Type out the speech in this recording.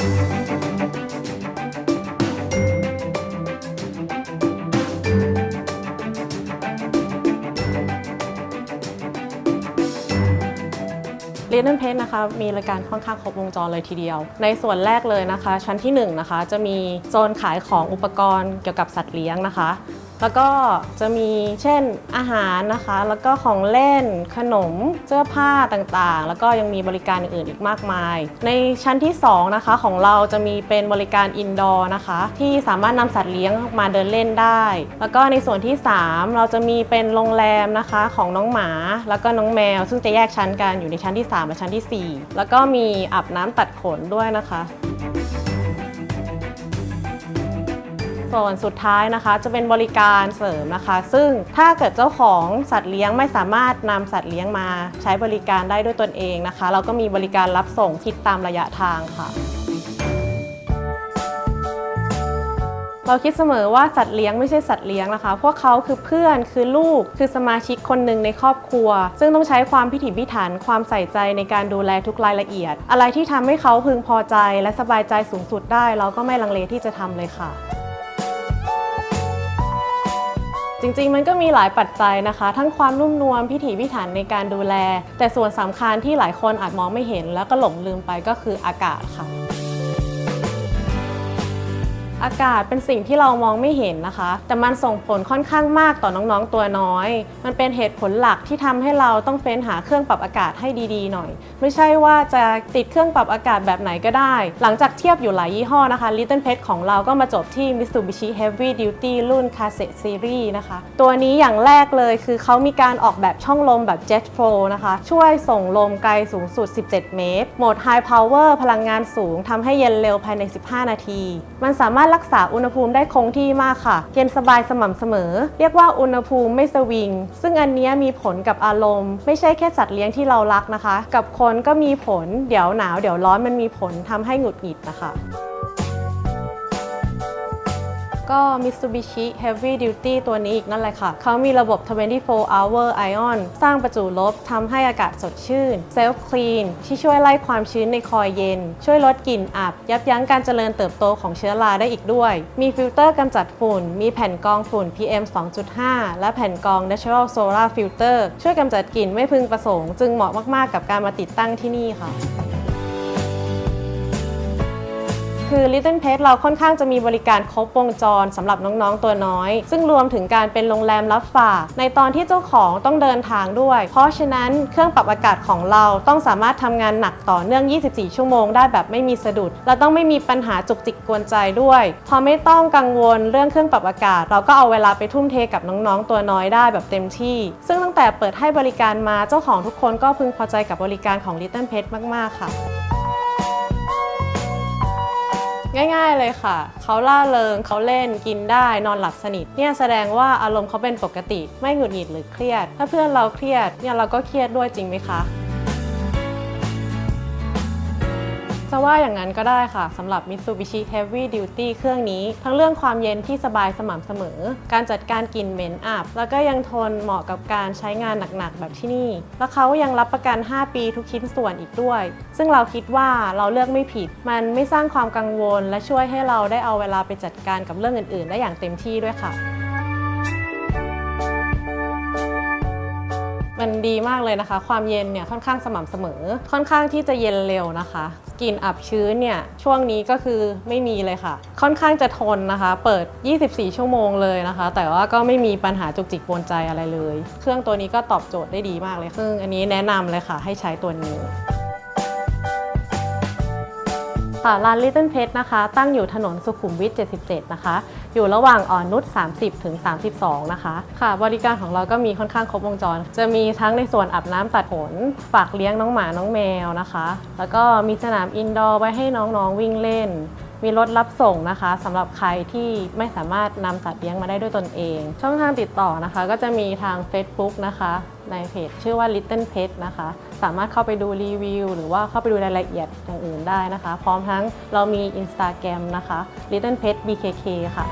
l ิ t เ l ิ p เพ t นะคะมีรายการค่อนข้างครบวงจรเลยทีเดียว ในส่วนแรกเลยนะคะ ชั้นที่1นะคะจะมีโซนขายของอุปกรณ์เกี่ยวกับสัตว์เลี้ยงนะคะ แล้วก็จะมีเช่นอาหารนะคะ แล้วก็ของเล่นขนมเสื้อผ้าต่างๆ แล้วก็ยังมีบริการอื่นๆอีกมากมาย ในชั้นที่2นะคะของเราจะมีเป็นบริการอินดอร์นะคะ ที่สามารถนำสัตว์เลี้ยงมาเดินเล่นได้ แล้วก็ในส่วนที่ 3 เราจะมีเป็นโรงแรมนะคะของน้องหมา แล้วก็น้องแมว ซึ่งจะแยกชั้นกันอยู่ในชั้นที่3และชั้นทีสี่4 แล้วก็มีอาบน้ำตัดขนด้วยนะคะ ส่วนสุดท้ายนะคะจะเป็นบริการเสริมนะคะ ซึ่งถ้าเกิดเจ้าของสัตว์เลี้ยงไม่สามารถนำสัตว์เลี้ยงมาใช้บริการได้ด้วยตนเองนะคะ เราก็มีบริการรับส่งคิดตามระยะทางค่ะเราคิดเสมอว่าสัตว์เลี้ยงไม่ใช่สัตว์เลี้ยงนะคะ พวกเขาคือเพื่อนคือลูก คือสมาชิกคนหนึ่งในครอบครัว ซึ่งต้องใช้ความพิถีพิถันความใส่ใจในการดูแลทุกรายละเอียด อะไรที่ทำให้เขาพึงพอใจ และสบายใจสูงสุดได้ เราก็ไม่ลังเลที่จะทำเลยค่ะ จริงๆ มันก็มีหลายปัจจัยนะคะ ทั้งความนุ่มนวลพิถีพิถันในการดูแล แต่ส่วนสำคัญที่หลายคนอาจมองไม่เห็น แล้วก็หลงลืมไปก็คืออากาศค่ะ อากาศเป็นสิ่งที่เรามองไม่เห็นนะคะ แต่มันส่งผลค่อนข้างมากต่อน้องๆตัวน้อย มันเป็นเหตุผลหลักที่ทำให้เราต้องเฟ้นหาเครื่องปรับอากาศให้ดีๆ หน่อย ไม่ใช่ว่าจะติดเครื่องปรับอากาศแบบไหนก็ได้ หลังจากเทียบอยู่หลายยี่ห้อนะคะ Little Pet ของเราก็มาจบที่ Mitsubishi Heavy Duty รุ่น c a s e t Series นะคะ ตัวนี้อย่างแรกเลยคือเขามีการออกแบบช่องลมแบบ Jet Flow นะคะ ช่วยส่งลมไกลสูงสุด 17 เมตร โหมด High Power พลังงานสูงทำให้เย็นเร็วภายใน 15 นาที มันสามารถรักษาอุณหภูมิได้คงที่มากค่ะ เย็นสบายสม่ำเสมอ เรียกว่าอุณหภูมิไม่สวิง ซึ่งอันเนี้ยมีผลกับอารมณ์ ไม่ใช่แค่สัตว์เลี้ยงที่เรารักนะคะ กับคนก็มีผล เดี๋ยวหนาว เดี๋ยวร้อนมันมีผลทำให้หงุดหงิดนะคะ ก็ Mitsubishi Heavy Duty ตัวนี้อีกนั่นแหละค่ะ เขามีระบบ 24 hour ion สร้างประจุลบทำให้อากาศสดชื่น Self Clean ที่ช่วยไล่ความชื้นในคอยเย็น ช่วยลดกลิ่นอับ ยับยั้งการเจริญเติบโตของเชื้อราได้อีกด้วย มีฟิลเตอร์กำจัดฝุ่น มีแผ่นกรองฝุ่น PM 2.5 และแผ่นกรอง Natural Solar Filter ช่วยกำจัดกลิ่นไม่พึงประสงค์ จึงเหมาะมาก ๆ กับการมาติดตั้งที่นี่ค่ะ คือ Little Pet เราค่อนข้างจะมีบริการครบวงจรสำหรับน้องๆตัวน้อย ซึ่งรวมถึงการเป็นโรงแรมรับฝาก ในตอนที่เจ้าของต้องเดินทางด้วย เพราะฉะนั้นเครื่องปรับอากาศของเราต้องสามารถทำงานหนักต่อเนื่อง 24 ชั่วโมงได้แบบไม่มีสะดุดและต้องไม่มีปัญหาจุกจิกกวนใจด้วย พอไม่ต้องกังวลเรื่องเครื่องปรับอากาศ เราก็เอาเวลาไปทุ่มเทกับน้องๆ ตัวน้อยได้แบบเต็มที่ ซึ่งตั้งแต่เปิดให้บริการมาเจ้าของทุกคนก็พึงพอใจกับบริการของ Little Pet มากๆค่ะ ง่ายๆเลยค่ะ เขาล่าเริงเขาเล่นกินได้นอนหลับสนิทเนี่ยแสดงว่าอารมณ์เขาเป็นปกติ ไม่หงุดหงิดหรือเครียด ถ้าเพื่อนเราเครียดเนี่ยเราก็เครียดด้วยจริงไหมคะ จะว่าอย่างนั้นก็ได้ค่ะสำหรับ Mitsubishi Heavy Duty เครื่องนี้ ทั้งเรื่องความเย็นที่สบายสม่ำเสมอ การจัดการกลิ่นเหม็นอับ แล้วก็ยังทนเหมาะกับการใช้งานหนักๆ แบบที่นี่ แล้วเขายังรับประกัน 5 ปีทุกชิ้นส่วนอีกด้วย ซึ่งเราคิดว่าเราเลือกไม่ผิด มันไม่สร้างความกังวล และช่วยให้เราได้เอาเวลาไปจัดการกับเรื่องอื่น ๆ ได้อย่างเต็มที่ด้วยค่ะ มันดีมากเลยนะคะ ความเย็นเนี่ยค่อนข้างสม่ำเสมอ ค่อนข้างที่จะเย็นเร็วนะคะกลิ่นอับชื้นเนี่ยช่วงนี้ก็คือไม่มีเลยค่ะ ค่อนข้างจะทนนะคะ เปิด 24 ชั่วโมงเลยนะคะ แต่ว่าก็ไม่มีปัญหาจุกจิกกวนใจอะไรเลย เครื่องตัวนี้ก็ตอบโจทย์ได้ดีมากเลยซึ่งอันนี้แนะนำเลยค่ะ ให้ใช้ตัวนี้ ค่ะร้าน Little Pet นะคะ ตั้งอยู่ถนนสุขุมวิท 77 นะคะ อยู่ระหว่างอ่อนนุช 30 ถึง 32 นะคะ ค่ะ บริการของเราก็มีค่อนข้างครบวงจร จะมีทั้งในส่วนอาบน้ำตัดขนฝากเลี้ยงน้องหมา น้องแมวนะคะ แล้วก็มีสนามอินดอร์ไว้ให้น้องๆวิ่งเล่น มีรถรับส่งนะคะสำหรับใครที่ไม่สามารถนำสัตว์เลี้ยงมาได้ด้วยตนเอง ช่องทางติดต่อนะคะ ก็จะมีทาง Facebook นะคะ ในเพจชื่อว่า Little Pet นะคะ สามารถเข้าไปดูรีวิว หรือว่าเข้าไปดูรายละเอียดอย่างอื่นได้นะคะ พร้อมทั้งเรามี Instagram นะคะ Little Pet BKK ค่ะ